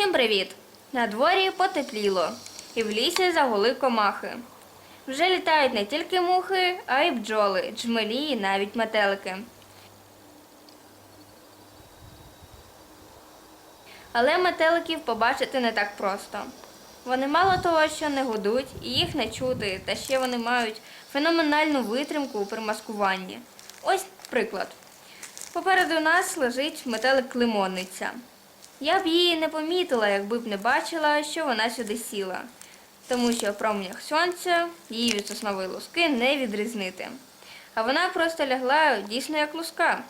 Всім привіт! На дворі потепліло, і в лісі загули комахи. Вже літають не тільки мухи, а й бджоли, джмелі і навіть метелики. Але метеликів побачити не так просто. Вони мало того, що не гудуть, і їх не чути, та ще вони мають феноменальну витримку при маскуванні. Ось приклад. Попереду нас лежить метелик лимонниця. Я б її не помітила, якби б не бачила, що вона сюди сіла, тому що в променях сонця її від соснової луски не відрізнити. А вона просто лягла дійсно як луска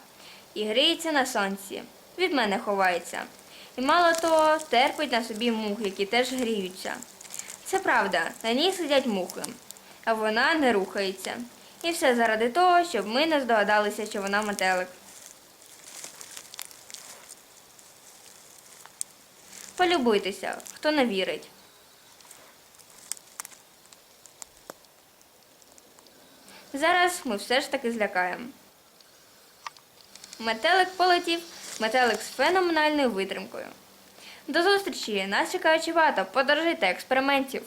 і гріється на сонці. Від мене ховається. І мало того, терпить на собі мух, які теж гріються. Це правда, на ній сидять мухи, а вона не рухається. І все заради того, щоб ми не здогадалися, що вона метелик. Полюбуйтеся, хто не вірить. Зараз ми все ж таки злякаємо. Метелик полетів, метелик з феноменальною витримкою. До зустрічі! Нас чекає чивато, подорожуйте експериментів!